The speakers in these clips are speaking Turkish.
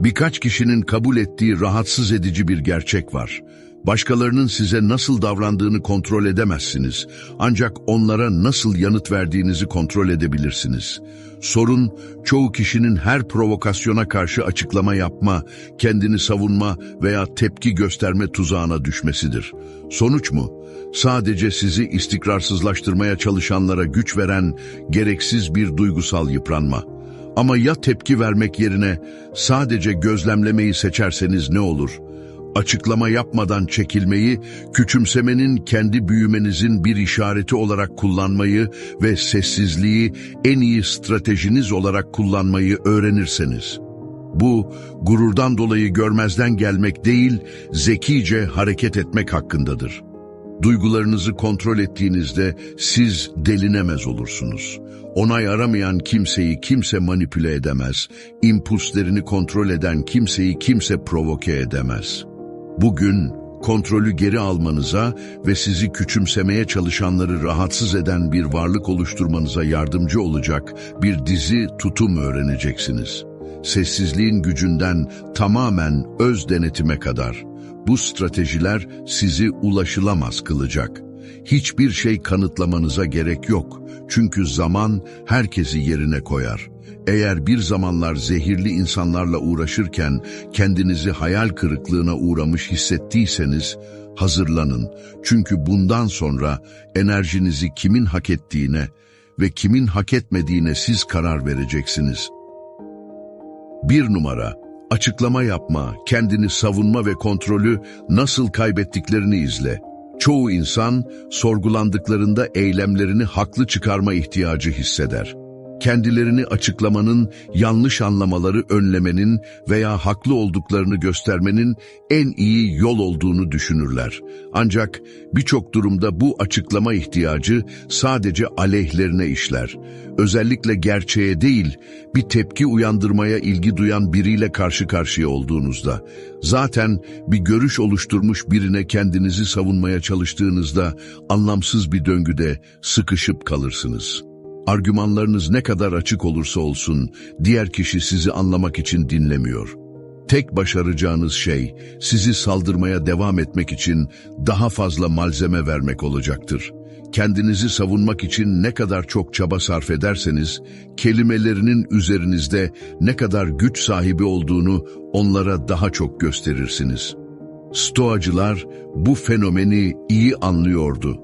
Birkaç kişinin kabul ettiği rahatsız edici bir gerçek var. Başkalarının size nasıl davrandığını kontrol edemezsiniz. Ancak onlara nasıl yanıt verdiğinizi kontrol edebilirsiniz. Sorun, çoğu kişinin her provokasyona karşı açıklama yapma, kendini savunma veya tepki gösterme tuzağına düşmesidir. Sonuç mu? Sadece sizi istikrarsızlaştırmaya çalışanlara güç veren gereksiz bir duygusal yıpranma. Ama ya tepki vermek yerine sadece gözlemlemeyi seçerseniz ne olur? Açıklama yapmadan çekilmeyi, küçümsemenin kendi büyümenizin bir işareti olarak kullanmayı ve sessizliği en iyi stratejiniz olarak kullanmayı öğrenirseniz. Bu, gururdan dolayı görmezden gelmek değil, zekice hareket etmek hakkındadır. Duygularınızı kontrol ettiğinizde siz delinemez olursunuz. Onay aramayan kimseyi kimse manipüle edemez, impulslerini kontrol eden kimseyi kimse provoke edemez. Bugün kontrolü geri almanıza ve sizi küçümsemeye çalışanları rahatsız eden bir varlık oluşturmanıza yardımcı olacak bir dizi tutum öğreneceksiniz. Sessizliğin gücünden tamamen öz denetime kadar. Bu stratejiler sizi ulaşılamaz kılacak. Hiçbir şey kanıtlamanıza gerek yok. Çünkü zaman herkesi yerine koyar. Eğer bir zamanlar zehirli insanlarla uğraşırken kendinizi hayal kırıklığına uğramış hissettiyseniz hazırlanın. Çünkü bundan sonra enerjinizi kimin hak ettiğine ve kimin hak etmediğine siz karar vereceksiniz. Bir numara, açıklama yapma, kendini savunma ve kontrolü nasıl kaybettiklerini izle. Çoğu insan sorgulandıklarında eylemlerini haklı çıkarma ihtiyacı hisseder. Kendilerini açıklamanın, yanlış anlamaları önlemenin veya haklı olduklarını göstermenin en iyi yol olduğunu düşünürler. Ancak birçok durumda bu açıklama ihtiyacı sadece aleyhlerine işler. Özellikle gerçeğe değil, bir tepki uyandırmaya ilgi duyan biriyle karşı karşıya olduğunuzda. Zaten bir görüş oluşturmuş birine kendinizi savunmaya çalıştığınızda anlamsız bir döngüde sıkışıp kalırsınız. Argümanlarınız ne kadar açık olursa olsun, diğer kişi sizi anlamak için dinlemiyor. Tek başaracağınız şey, sizi saldırmaya devam etmek için daha fazla malzeme vermek olacaktır. Kendinizi savunmak için ne kadar çok çaba sarf ederseniz, kelimelerinin üzerinizde ne kadar güç sahibi olduğunu onlara daha çok gösterirsiniz. Stoacılar bu fenomeni iyi anlıyordu.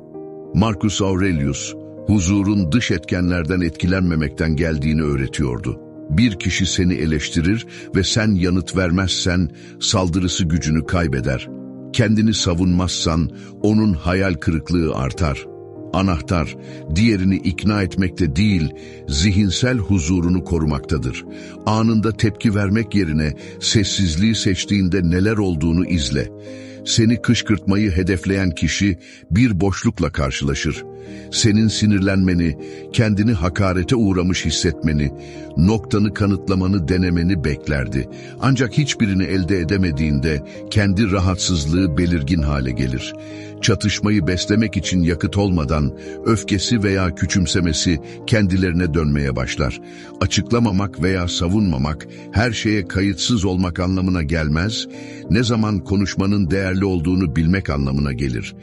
Marcus Aurelius, huzurun dış etkenlerden etkilenmemekten geldiğini öğretiyordu. Bir kişi seni eleştirir ve sen yanıt vermezsen saldırısı gücünü kaybeder. Kendini savunmazsan onun hayal kırıklığı artar. Anahtar, diğerini ikna etmekte değil, zihinsel huzurunu korumaktadır. Anında tepki vermek yerine sessizliği seçtiğinde neler olduğunu izle. Seni kışkırtmayı hedefleyen kişi bir boşlukla karşılaşır. Senin sinirlenmeni, kendini hakarete uğramış hissetmeni, noktanı kanıtlamanı denemeni beklerdi. Ancak hiçbirini elde edemediğinde kendi rahatsızlığı belirgin hale gelir. Çatışmayı beslemek için yakıt olmadan öfkesi veya küçümsemesi kendilerine dönmeye başlar. Açıklamamak veya savunmamak her şeye kayıtsız olmak anlamına gelmez, ne zaman konuşmanın değerli olduğunu bilmek anlamına gelir.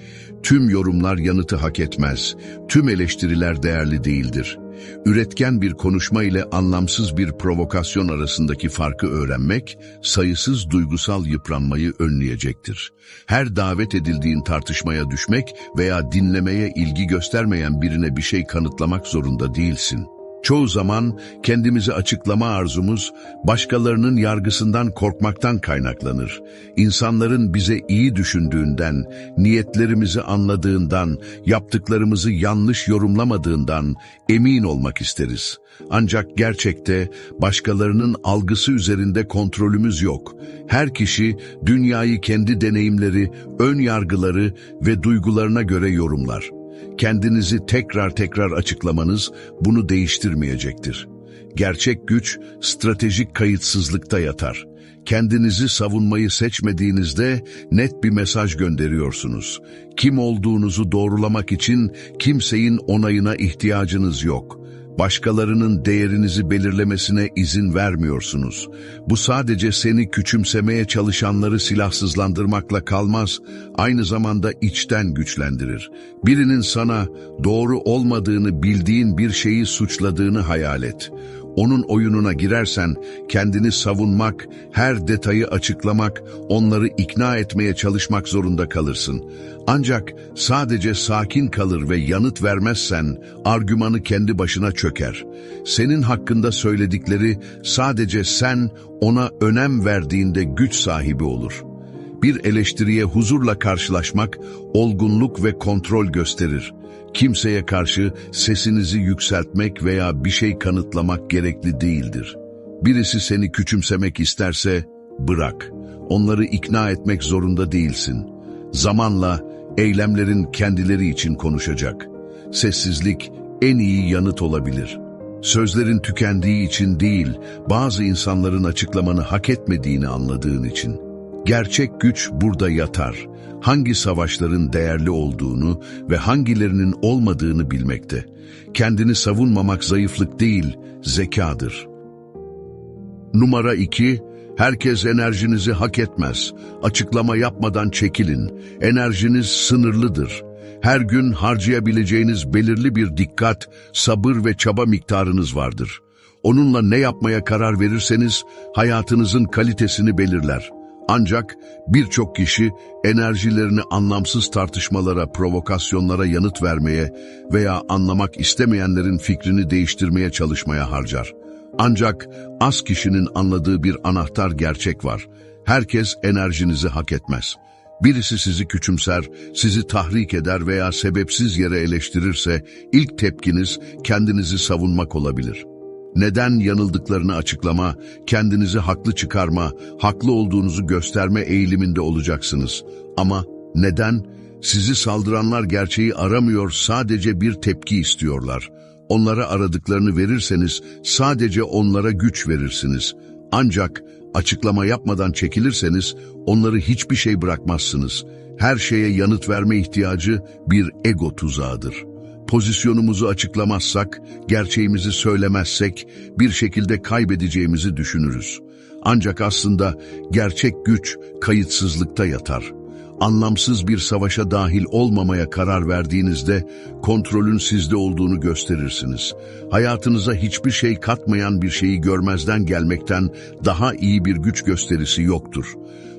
Tüm yorumlar yanıtı hak etmez, tüm eleştiriler değerli değildir. Üretken bir konuşma ile anlamsız bir provokasyon arasındaki farkı öğrenmek, sayısız duygusal yıpranmayı önleyecektir. Her davet edildiğin tartışmaya düşmek veya dinlemeye ilgi göstermeyen birine bir şey kanıtlamak zorunda değilsin. Çoğu zaman kendimizi açıklama arzumuz başkalarının yargısından korkmaktan kaynaklanır. İnsanların bize iyi düşündüğünden, niyetlerimizi anladığından, yaptıklarımızı yanlış yorumlamadığından emin olmak isteriz. Ancak gerçekte başkalarının algısı üzerinde kontrolümüz yok. Her kişi dünyayı kendi deneyimleri, ön yargıları ve duygularına göre yorumlar kendinizi tekrar tekrar açıklamanız bunu değiştirmeyecektir. Gerçek güç stratejik kayıtsızlıkta yatar. Kendinizi savunmayı seçmediğinizde net bir mesaj gönderiyorsunuz. Kim olduğunuzu doğrulamak için kimseyin onayına ihtiyacınız yok. Başkalarının değerinizi belirlemesine izin vermiyorsunuz. Bu sadece seni küçümsemeye çalışanları silahsızlandırmakla kalmaz, aynı zamanda içten güçlendirir. Birinin sana doğru olmadığını bildiğin bir şeyi suçladığını hayal et. Onun oyununa girersen kendini savunmak, her detayı açıklamak, onları ikna etmeye çalışmak zorunda kalırsın. Ancak sadece sakin kalır ve yanıt vermezsen argümanı kendi başına çöker. Senin hakkında söyledikleri sadece sen ona önem verdiğinde güç sahibi olur. Bir eleştiriye huzurla karşılaşmak olgunluk ve kontrol gösterir. Kimseye karşı sesinizi yükseltmek veya bir şey kanıtlamak gerekli değildir. Birisi seni küçümsemek isterse bırak. Onları ikna etmek zorunda değilsin. Zamanla eylemlerin kendileri için konuşacak. Sessizlik en iyi yanıt olabilir. Sözlerin tükendiği için değil, bazı insanların açıklamanı hak etmediğini anladığın için. Gerçek güç burada yatar. Hangi savaşların değerli olduğunu ve hangilerinin olmadığını bilmekte. Kendini savunmamak zayıflık değil, zekadır. Numara 2. Herkes enerjinizi hak etmez. Açıklama yapmadan çekilin. Enerjiniz sınırlıdır. Her gün harcayabileceğiniz belirli bir dikkat, sabır ve çaba miktarınız vardır. Onunla ne yapmaya karar verirseniz hayatınızın kalitesini belirler. Ancak birçok kişi enerjilerini anlamsız tartışmalara, provokasyonlara yanıt vermeye veya anlamak istemeyenlerin fikrini değiştirmeye çalışmaya harcar. Ancak az kişinin anladığı bir anahtar gerçek var. Herkes enerjinizi hak etmez. Birisi sizi küçümser, sizi tahrik eder veya sebepsiz yere eleştirirse ilk tepkiniz kendinizi savunmak olabilir. Neden yanıldıklarını açıklama, kendinizi haklı çıkarma, haklı olduğunuzu gösterme eğiliminde olacaksınız. Ama neden? Sizi saldıranlar gerçeği aramıyor, sadece bir tepki istiyorlar. Onlara aradıklarını verirseniz sadece onlara güç verirsiniz. Ancak açıklama yapmadan çekilirseniz onları hiçbir şey bırakmazsınız. Her şeye yanıt verme ihtiyacı bir ego tuzağıdır. Pozisyonumuzu açıklamazsak, gerçeğimizi söylemezsek bir şekilde kaybedeceğimizi düşünürüz. Ancak aslında gerçek güç kayıtsızlıkta yatar. Anlamsız bir savaşa dahil olmamaya karar verdiğinizde kontrolün sizde olduğunu gösterirsiniz. Hayatınıza hiçbir şey katmayan bir şeyi görmezden gelmekten daha iyi bir güç gösterisi yoktur.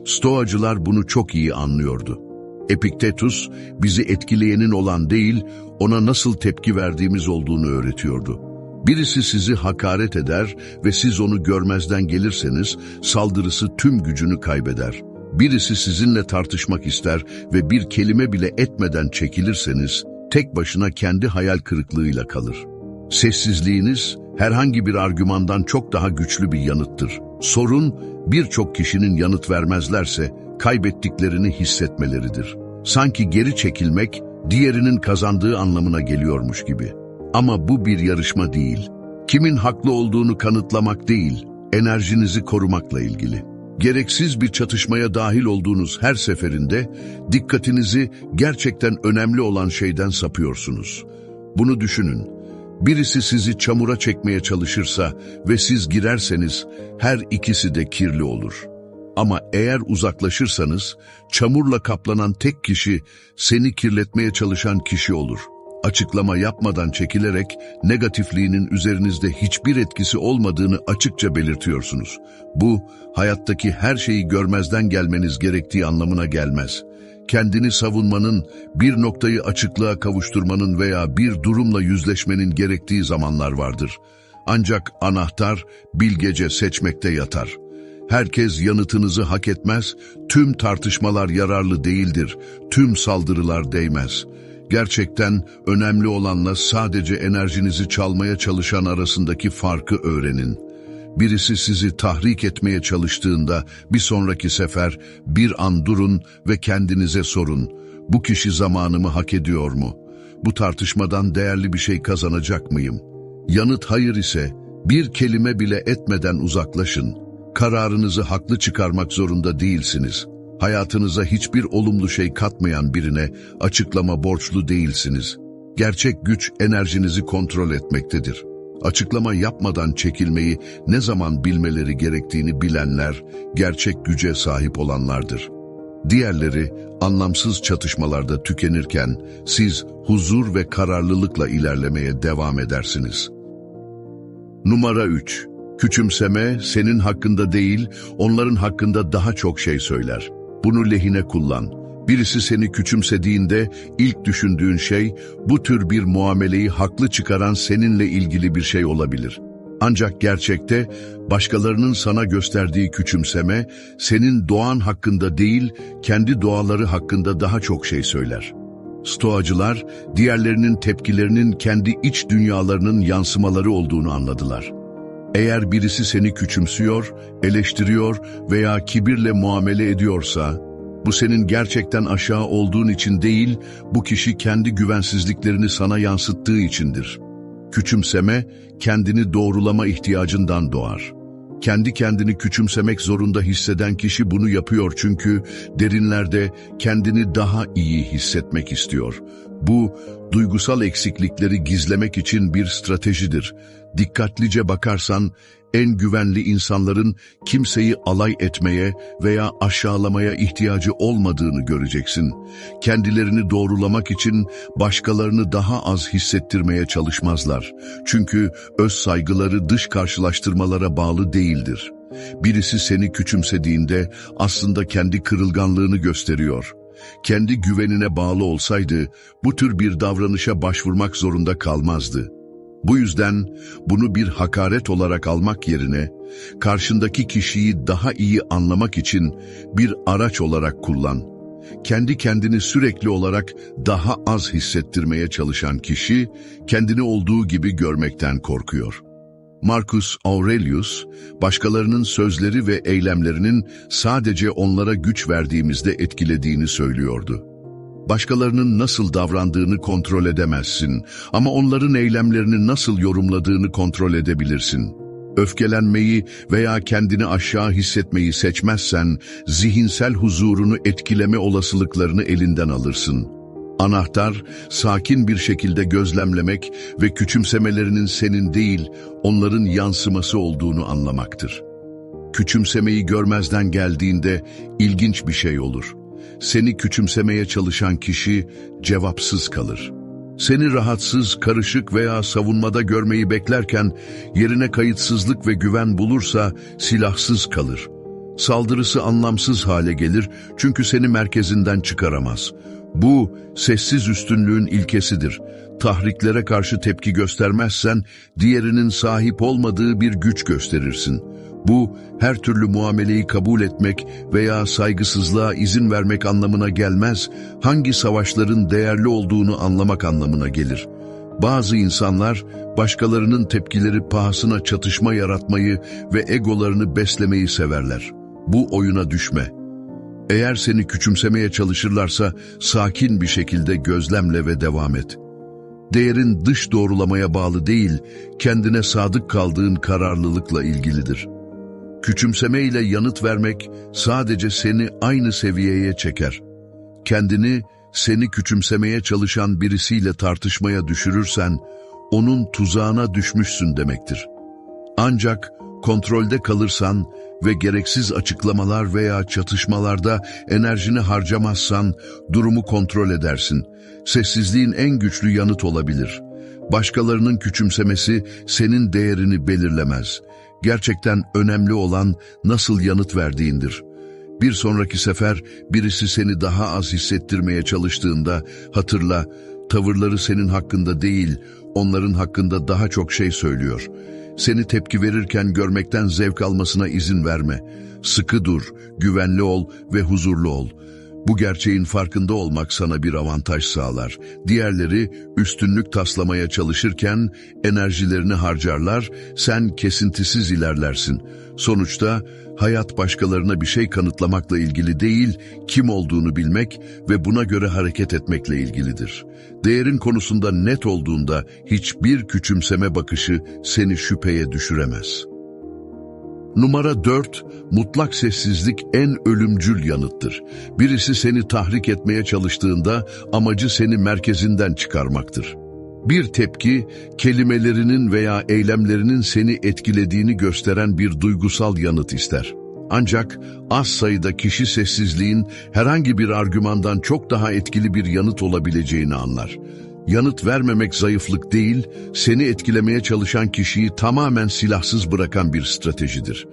Stoacılar bunu çok iyi anlıyordu. Epiktetus bizi etkileyenin olan değil, ona nasıl tepki verdiğimiz olduğunu öğretiyordu. Birisi sizi hakaret eder ve siz onu görmezden gelirseniz saldırısı tüm gücünü kaybeder. Birisi sizinle tartışmak ister ve bir kelime bile etmeden çekilirseniz tek başına kendi hayal kırıklığıyla kalır. Sessizliğiniz herhangi bir argümandan çok daha güçlü bir yanıttır. Sorun birçok kişinin yanıt vermezlerse kaybettiklerini hissetmeleridir. Sanki geri çekilmek diğerinin kazandığı anlamına geliyormuş gibi. Ama bu bir yarışma değil. Kimin haklı olduğunu kanıtlamak değil, enerjinizi korumakla ilgili. Gereksiz bir çatışmaya dahil olduğunuz her seferinde dikkatinizi gerçekten önemli olan şeyden sapıyorsunuz. Bunu düşünün. Birisi sizi çamura çekmeye çalışırsa ve siz girerseniz her ikisi de kirli olur. Ama eğer uzaklaşırsanız çamurla kaplanan tek kişi seni kirletmeye çalışan kişi olur. Açıklama yapmadan çekilerek negatifliğinin üzerinizde hiçbir etkisi olmadığını açıkça belirtiyorsunuz. Bu hayattaki her şeyi görmezden gelmeniz gerektiği anlamına gelmez. Kendini savunmanın, bir noktayı açıklığa kavuşturmanın veya bir durumla yüzleşmenin gerektiği zamanlar vardır. Ancak anahtar bilgece seçmekte yatar. Herkes yanıtınızı hak etmez, tüm tartışmalar yararlı değildir, tüm saldırılar değmez. Gerçekten önemli olanla sadece enerjinizi çalmaya çalışan arasındaki farkı öğrenin. Birisi sizi tahrik etmeye çalıştığında bir sonraki sefer bir an durun ve kendinize sorun. Bu kişi zamanımı hak ediyor mu? Bu tartışmadan değerli bir şey kazanacak mıyım? Yanıt hayır ise bir kelime bile etmeden uzaklaşın. Kararınızı haklı çıkarmak zorunda değilsiniz. Hayatınıza hiçbir olumlu şey katmayan birine açıklama borçlu değilsiniz. Gerçek güç enerjinizi kontrol etmektedir. Açıklama yapmadan çekilmeyi ne zaman bilmeleri gerektiğini bilenler, gerçek güce sahip olanlardır. Diğerleri anlamsız çatışmalarda tükenirken siz huzur ve kararlılıkla ilerlemeye devam edersiniz. Numara 3. Küçümseme senin hakkında değil, onların hakkında daha çok şey söyler. Bunu lehine kullan. Birisi seni küçümsediğinde ilk düşündüğün şey bu tür bir muameleyi haklı çıkaran seninle ilgili bir şey olabilir. Ancak gerçekte başkalarının sana gösterdiği küçümseme senin doğan hakkında değil, kendi doğaları hakkında daha çok şey söyler. Stoacılar diğerlerinin tepkilerinin kendi iç dünyalarının yansımaları olduğunu anladılar. Eğer birisi seni küçümsüyor, eleştiriyor veya kibirle muamele ediyorsa, bu senin gerçekten aşağı olduğun için değil, bu kişi kendi güvensizliklerini sana yansıttığı içindir. Küçümseme, kendini doğrulama ihtiyacından doğar. Kendi kendini küçümsemek zorunda hisseden kişi bunu yapıyor çünkü derinlerde kendini daha iyi hissetmek istiyor. Bu, duygusal eksiklikleri gizlemek için bir stratejidir. Dikkatlice bakarsan, en güvenli insanların kimseyi alay etmeye veya aşağılamaya ihtiyacı olmadığını göreceksin. Kendilerini doğrulamak için başkalarını daha az hissettirmeye çalışmazlar. Çünkü öz saygıları dış karşılaştırmalara bağlı değildir. Birisi seni küçümsediğinde aslında kendi kırılganlığını gösteriyor. Kendi güvenine bağlı olsaydı bu tür bir davranışa başvurmak zorunda kalmazdı. Bu yüzden bunu bir hakaret olarak almak yerine karşındaki kişiyi daha iyi anlamak için bir araç olarak kullan. Kendi kendini sürekli olarak daha az hissettirmeye çalışan kişi kendini olduğu gibi görmekten korkuyor. Marcus Aurelius, başkalarının sözleri ve eylemlerinin sadece onlara güç verdiğimizde etkilediğini söylüyordu. Başkalarının nasıl davrandığını kontrol edemezsin ama onların eylemlerini nasıl yorumladığını kontrol edebilirsin. Öfkelenmeyi veya kendini aşağı hissetmeyi seçmezsen zihinsel huzurunu etkileme olasılıklarını elinden alırsın. Anahtar, sakin bir şekilde gözlemlemek ve küçümsemelerinin senin değil, onların yansıması olduğunu anlamaktır. Küçümsemeyi görmezden geldiğinde ilginç bir şey olur.'' Seni küçümsemeye çalışan kişi cevapsız kalır. Seni rahatsız, karışık veya savunmada görmeyi beklerken yerine kayıtsızlık ve güven bulursa silahsız kalır. Saldırısı anlamsız hale gelir çünkü seni merkezinden çıkaramaz. Bu sessiz üstünlüğün ilkesidir. Tahriklere karşı tepki göstermezsen diğerinin sahip olmadığı bir güç gösterirsin.'' Bu, her türlü muameleyi kabul etmek veya saygısızlığa izin vermek anlamına gelmez, hangi savaşların değerli olduğunu anlamak anlamına gelir. Bazı insanlar, başkalarının tepkileri pahasına çatışma yaratmayı ve egolarını beslemeyi severler. Bu oyuna düşme. Eğer seni küçümsemeye çalışırlarsa, sakin bir şekilde gözlemle ve devam et. Değerin dış doğrulamaya bağlı değil, kendine sadık kaldığın kararlılıkla ilgilidir.'' Küçümseme ile yanıt vermek sadece seni aynı seviyeye çeker. Kendini seni küçümsemeye çalışan birisiyle tartışmaya düşürürsen, onun tuzağına düşmüşsün demektir. Ancak kontrolde kalırsan ve gereksiz açıklamalar veya çatışmalarda enerjini harcamazsan durumu kontrol edersin. Sessizliğin en güçlü yanıt olabilir. Başkalarının küçümsemesi senin değerini belirlemez. Gerçekten önemli olan nasıl yanıt verdiğindir. Bir sonraki sefer birisi seni daha az hissettirmeye çalıştığında hatırla, tavırları senin hakkında değil, onların hakkında daha çok şey söylüyor. Seni tepki verirken görmekten zevk almasına izin verme. Sıkı dur, güvenli ol ve huzurlu ol. Bu gerçeğin farkında olmak sana bir avantaj sağlar. Diğerleri üstünlük taslamaya çalışırken enerjilerini harcarlar, sen kesintisiz ilerlersin. Sonuçta hayat başkalarına bir şey kanıtlamakla ilgili değil, kim olduğunu bilmek ve buna göre hareket etmekle ilgilidir. Değerin konusunda net olduğunda hiçbir küçümseme bakışı seni şüpheye düşüremez.'' Numara 4, mutlak sessizlik en ölümcül yanıttır. Birisi seni tahrik etmeye çalıştığında amacı seni merkezinden çıkarmaktır. Bir tepki, kelimelerinin veya eylemlerinin seni etkilediğini gösteren bir duygusal yanıt ister. Ancak az sayıda kişi sessizliğin herhangi bir argümandan çok daha etkili bir yanıt olabileceğini anlar. Yanıt vermemek zayıflık değil, seni etkilemeye çalışan kişiyi tamamen silahsız bırakan bir stratejidir.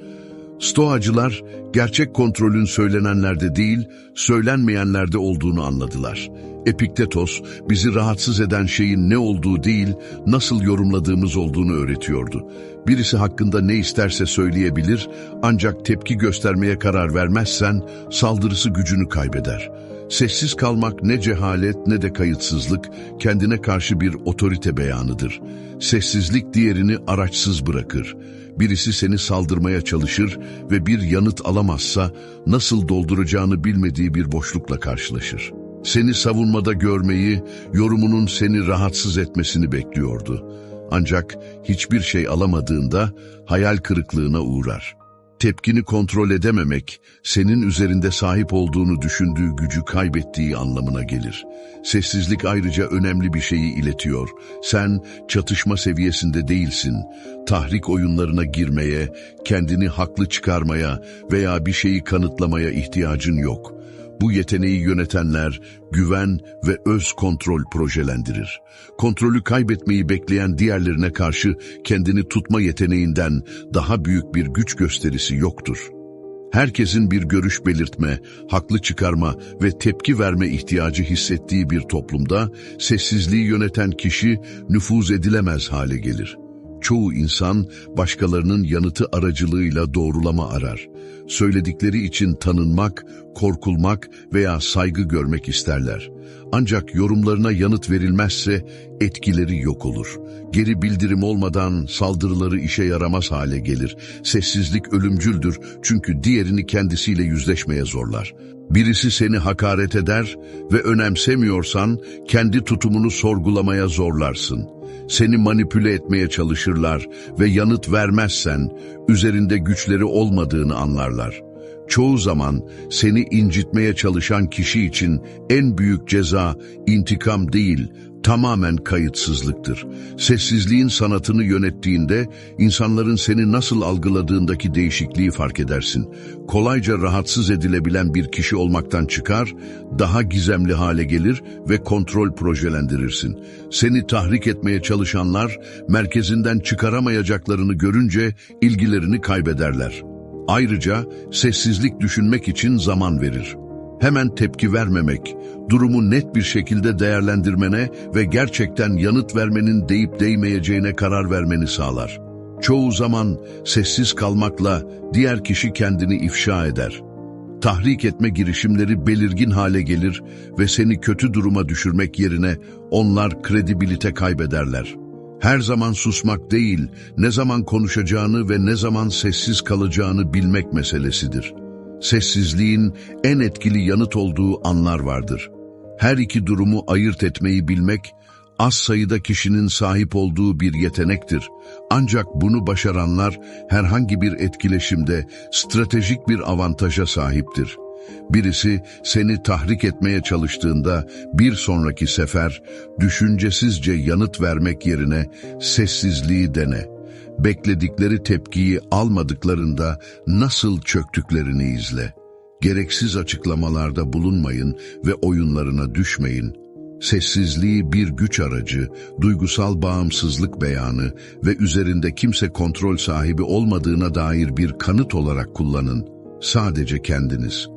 Stoacılar, gerçek kontrolün söylenenlerde değil, söylenmeyenlerde olduğunu anladılar. Epiktetos, bizi rahatsız eden şeyin ne olduğu değil, nasıl yorumladığımız olduğunu öğretiyordu. Birisi hakkında ne isterse söyleyebilir, ancak tepki göstermeye karar vermezsen, saldırısı gücünü kaybeder. Sessiz kalmak ne cehalet ne de kayıtsızlık, kendine karşı bir otorite beyanıdır. Sessizlik diğerini araçsız bırakır. Birisi seni saldırmaya çalışır ve bir yanıt alamazsa nasıl dolduracağını bilmediği bir boşlukla karşılaşır. Seni savunmada görmeyi, yorumunun seni rahatsız etmesini bekliyordu. Ancak hiçbir şey alamadığında hayal kırıklığına uğrar. Tepkini kontrol edememek, senin üzerinde sahip olduğunu düşündüğü gücü kaybettiği anlamına gelir. Sessizlik ayrıca önemli bir şeyi iletiyor. Sen çatışma seviyesinde değilsin. Tahrik oyunlarına girmeye, kendini haklı çıkarmaya veya bir şeyi kanıtlamaya ihtiyacın yok. Bu yeteneği yönetenler güven ve öz kontrol projelendirir. Kontrolü kaybetmeyi bekleyen diğerlerine karşı kendini tutma yeteneğinden daha büyük bir güç gösterisi yoktur. Herkesin bir görüş belirtme, haklı çıkarma ve tepki verme ihtiyacı hissettiği bir toplumda sessizliği yöneten kişi nüfuz edilemez hale gelir. Çoğu insan başkalarının yanıtı aracılığıyla doğrulama arar. Söyledikleri için tanınmak, korkulmak veya saygı görmek isterler. Ancak yorumlarına yanıt verilmezse etkileri yok olur. Geri bildirim olmadan saldırıları işe yaramaz hale gelir. Sessizlik ölümcüldür çünkü diğerini kendisiyle yüzleşmeye zorlar. Birisi seni hakaret eder ve önemsemiyorsan kendi tutumunu sorgulamaya zorlarsın. Seni manipüle etmeye çalışırlar ve yanıt vermezsen üzerinde güçleri olmadığını anlarlar. Çoğu zaman seni incitmeye çalışan kişi için en büyük ceza intikam değil, tamamen kayıtsızlıktır. Sessizliğin sanatını yönettiğinde insanların seni nasıl algıladığındaki değişikliği fark edersin. Kolayca rahatsız edilebilen bir kişi olmaktan çıkar, daha gizemli hale gelir ve kontrol projelendirirsin. Seni tahrik etmeye çalışanlar merkezinden çıkaramayacaklarını görünce ilgilerini kaybederler. Ayrıca sessizlik düşünmek için zaman verir. Hemen tepki vermemek, durumu net bir şekilde değerlendirmene ve gerçekten yanıt vermenin deyip değmeyeceğine karar vermeni sağlar. Çoğu zaman sessiz kalmakla diğer kişi kendini ifşa eder. Tahrik etme girişimleri belirgin hale gelir ve seni kötü duruma düşürmek yerine onlar kredibilite kaybederler. Her zaman susmak değil, ne zaman konuşacağını ve ne zaman sessiz kalacağını bilmek meselesidir. Sessizliğin en etkili yanıt olduğu anlar vardır. Her iki durumu ayırt etmeyi bilmek, az sayıda kişinin sahip olduğu bir yetenektir. Ancak bunu başaranlar herhangi bir etkileşimde stratejik bir avantaja sahiptir. Birisi seni tahrik etmeye çalıştığında bir sonraki sefer düşüncesizce yanıt vermek yerine sessizliği dene. Bekledikleri tepkiyi almadıklarında nasıl çöktüklerini izle. Gereksiz açıklamalarda bulunmayın ve oyunlarına düşmeyin. Sessizliği bir güç aracı, duygusal bağımsızlık beyanı ve üzerinde kimse kontrol sahibi olmadığına dair bir kanıt olarak kullanın. Sadece kendiniz.